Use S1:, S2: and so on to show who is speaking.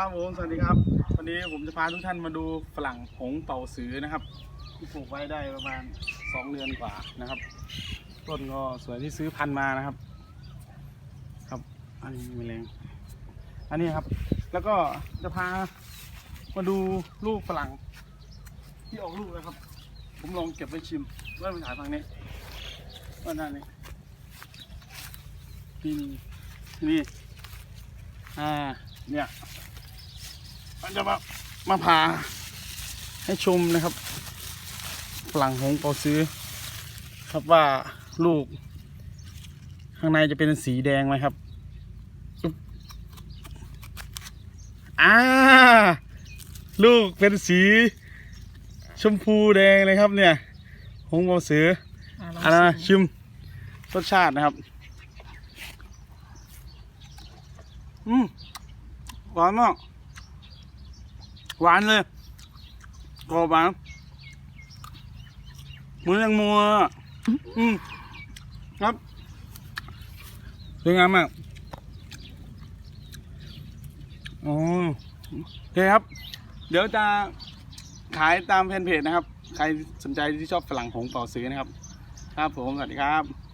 S1: ครับผมสวัสดีครับ วันนี้ผมจะพาทุกท่านมาดูฝรั่งหงเป่าสือนะครับ ที่ปลูกไว้ได้ประมาณสองเดือนกว่านะครับ ต้นก็สวยที่ซื้อพันมานะครับ ครับ อันนี้มีแรงอันนี้ครับ แล้วก็จะพามาดูลูกฝรั่ง ที่ออกลูกแล้วครับ ผมลองเก็บไปชิมเริ่มถ่ายฟังนี้ว่าหน้านี้นี่นี่อ่าเนี่ย มันจะมามาพาให้ชมนะครับฝรั่งหงส์เปาซื้อ ครับว่าลูก ข้างในจะเป็นสีแดงไหมครับอึ๊บอ่าลูกเป็นสี ชมพูแดงเลยครับเนี่ย หงส์เปาซื้อ
S2: ลง
S1: อันนั้นนะ
S2: ชิ
S1: ชิมรสชาตินะครับ อืมหวานมาก หวานเลยกรอบหวานเหมือนแตงโมอะอืมครับสวยงามมากอ๋อโอเคครับ เดี๋ยวจะขายตามแฟนเพจนะครับ ใครสนใจที่ชอบฝรั่งหงส์เป่าซื้อนะครับ ครับผม สวัสดีครับ